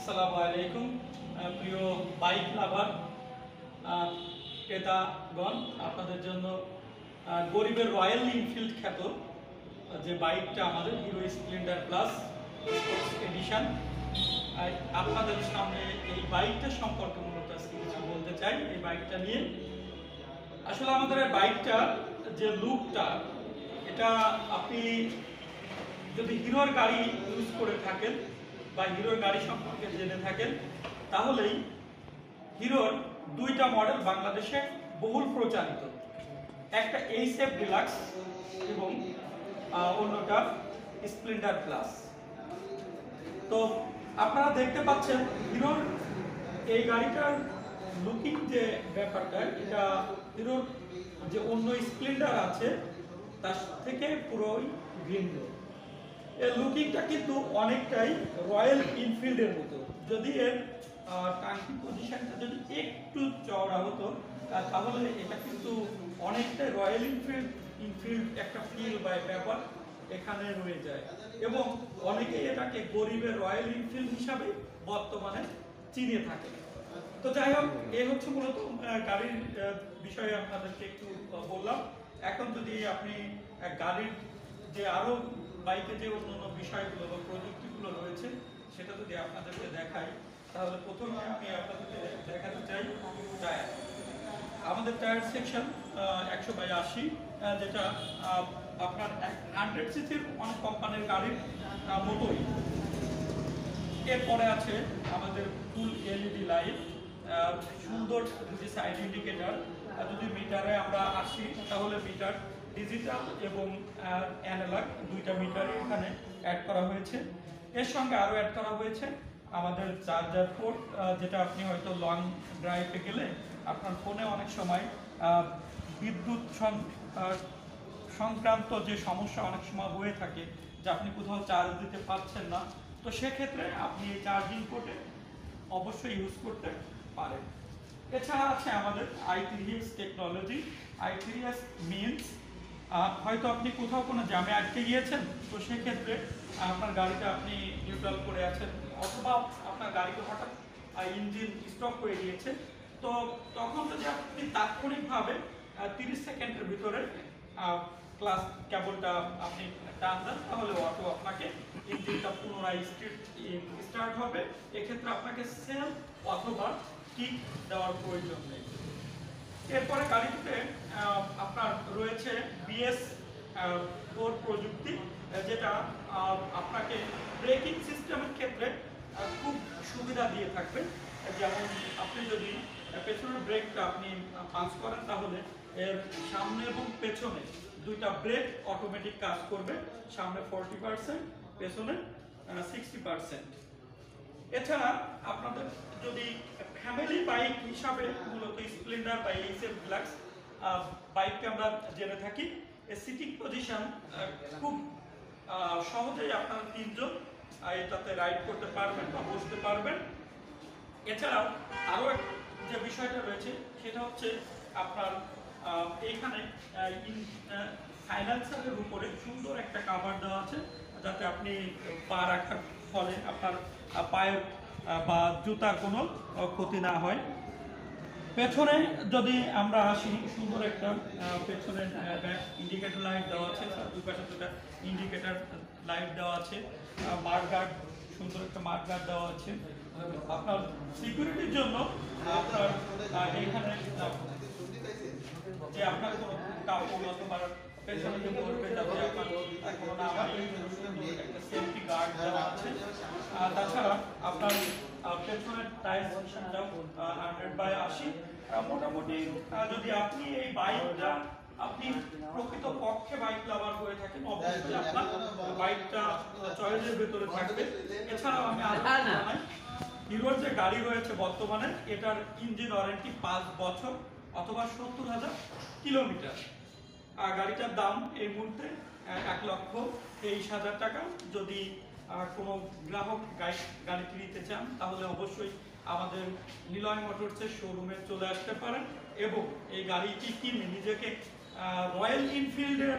আসসালামু আলাইকুম। প্রিয় বাইক লাভার ক্রেতাগণ, আপনাদের জন্য গরিবের রয়্যাল ইনফিল্ড খ্যাত যে বাইকটা আমাদের হিরো স্প্লেন্ডার প্লাস এডিশন। আপনাদের সামনে এই বাইকটা সম্পর্কে মূলত আজকে কিছু বলতে চাই, এই বাইকটা নিয়ে। আসলে আমাদের এই বাইকটা, যে লুকটা, এটা আপনি যদি হিরোর গাড়ি ইউজ করে থাকেন বা হিরোর গাড়ি সম্পর্কে জেনে থাকেন, তাহলেই হিরোর দুইটা মডেল বাংলাদেশে বহুল প্রচারিত। একটা এইচ এফ ডিলাক্স এবং অন্যটা স্প্লেন্ডার প্লাস তো আপনারা দেখতে পাচ্ছেন হিরোর এই গাড়িটার লুকিং যে ব্যাপারটা, এটা হিরোর যে অন্য স্প্লেন্ডার আছে, তার থেকে পুরোই ভিন্ন। এর লুকিংটা কিন্তু অনেকটাই রয়্যাল ইনফিল্ডের মতো। যদি এর টাঙ্কি পজিশনটা যদি একটু চওড়া হতো তাহলে এটা কিন্তু অনেকটাই রয়্যাল ইনফিল্ড ইনফিল্ড একটা ফিল বা ব্যাপার এখানে রয়ে যায়। এবং অনেকেই এটাকে গরিবের রয়্যাল ইনফিল্ড হিসাবে বর্তমানে চিনে থাকে। তো যাই হোক এই হচ্ছে মূলত গাড়ির বিষয়ে আপনাদেরকে একটু বললাম। এখন যদি আপনি গাড়ির যে আরও বাইকে যে অন্যান্য বিষয়গুলো বা প্রযুক্তিগুলো রয়েছে, সেটা যদি আপনাদেরকে দেখাই, তাহলে প্রথমে আমি আপনাদেরকে দেখাতে চাই টায়ার। আমাদের টায়ার সেকশন একশো বাই আশি যেটা আপনার হান্ড্রেড সিসির অনেক কোম্পানির গাড়ির মতোই। এরপরে আছে আমাদের ফুল এলইডি লাইট সুন্দর যে সাইড ইন্ডিকেটর যদি মিটারে আমরা আসি, তাহলে মিটার ডিজিটাল এবং অ্যানালগ দুইটা মিটারই এখানে অ্যাড করা হয়েছে। এর সঙ্গে আরও অ্যাড করা হয়েছে আমাদের চার্জার পোর্ট যেটা আপনি হয়তো লং ড্রাইভে গেলে আপনার ফোনে অনেক সময় বিদ্যুৎ সংক্রান্ত যে সমস্যা অনেক সময় হয়ে থাকে যে আপনি কোথাও চার্জ দিতে পারছেন না, তো সেক্ষেত্রে আপনি এই চার্জিং পোর্টে অবশ্যই ইউজ করতে পারেন। এছাড়া আছে আমাদের I technology I three S means হয়তো আপনি কোথাও কোনো জ্যামে আটকে গিয়েছেন, তো সেক্ষেত্রে আপনার গাড়িটা আপনি নিউট্রাল করে আছেন, অথবা আপনার গাড়িতে হঠাৎ ইঞ্জিন স্টপ হয়ে গিয়েছে, তো তখন যদি আপনি তাৎক্ষণিকভাবে তিরিশ সেকেন্ডের ভিতরে ক্লাস কেবলটা আপনি টান দেন, তাহলে অটো আপনাকে ইঞ্জিনটা পুনরায় স্টার্ট হবে। এক্ষেত্রে আপনাকে সেল অথবা কিক দেওয়ার প্রয়োজন নেই। এরপরে গাড়িটিতে আপনার রয়েছে বিএস ফোর প্রযুক্তি যেটা আপনাকে ব্রেকিং সিস্টেমের ক্ষেত্রে খুব সুবিধা দিয়ে থাকবে। যেমন আপনি যদি পেছনের ব্রেকটা আপনি পাঞ্চ করেন, তাহলে এর সামনে এবং পেছনে দুইটা ব্রেক অটোমেটিক কাজ করবে। সামনে ফোরটি পার্সেন্ট পেছনে সিক্সটি পার্সেন্ট এছাড়া আপনাদের যদি ফ্যামিলি বাইক হিসাবে মূলত স্প্লেন্ডার বা এইচএফ ডিলাক্স বাইককে আমরা জেনে থাকি এর সিটিং পজিশন খুব সহজেই আপনারা তিনজন এটাতে রাইড করতে পারবেন বা বসতে পারবেন। এছাড়াও আরও যে বিষয়টা রয়েছে, সেটা হচ্ছে আপনার এইখানে ফাইন্যান্সারের উপরে সুন্দর একটা কাভার দেওয়া আছে, যাতে আপনি পা রাখার ফলে আপনার পায়ের বা জুতার কোনো ক্ষতি না হয়। পেছনে যদি আমরা আসি সুন্দর একটা পেছনে ইন্ডিকেটর লাইট দেওয়া আছে দুই পাশে দুটা ইন্ডিকেটর লাইট দেওয়া আছে মার্ক গার্ড সুন্দর একটা মার্ক গার্ড দেওয়া আছে। আপনার সিকিউরিটির জন্য আপনার আহ, এইখানে যে আপনার কোনো কাপড় অথবা পেছনে যে পড়বে যাতে আপনার কোনো না সেফটি তাছাড়া আপনার পেছনের টায়ার হান্ড্রেড বাই আশি। মোটামুটি যদি আপনি এই বাইকটা আপনি প্রকৃত পক্ষে বাইক লাভার থাকেন অবশ্যই আপনার বাইকটা চয়েসের ভেতরে থাকবে। এছাড়াও আমি আরও হিরোর যে গাড়ি রয়েছে বর্তমানে এটার ইঞ্জিন ওয়ারেন্টি পাঁচ বছর অথবা সত্তর হাজার কিলোমিটার। আর গাড়িটার দাম এই মুহূর্তে এক লক্ষ তেইশ হাজার টাকা। যদি কোনো গ্রাহক গাড়ি গাড়িটি নিতে চান, তাহলে অবশ্যই আমাদের নিলয় মোটরসের শোরুমে চলে আসতে পারেন এবং এই গাড়িটি কিনে নিজেকে রয়্যাল ইনফিল্ডের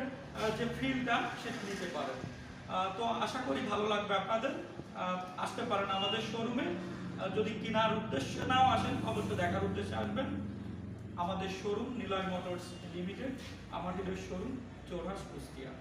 যে ফিল্ডটা সেটা নিতে পারেন। তো আশা করি ভালো লাগবে আপনাদের। আসতে পারেন আমাদের শোরুমে। যদি কেনার উদ্দেশ্যে নাও আসেন অবশ্য দেখার উদ্দেশ্যে আসবেন। আমাদের শোরুম নিলয় মোটরস লিমিটেড, আমাদের শোরুম চৌরাস কুষ্টিয়া।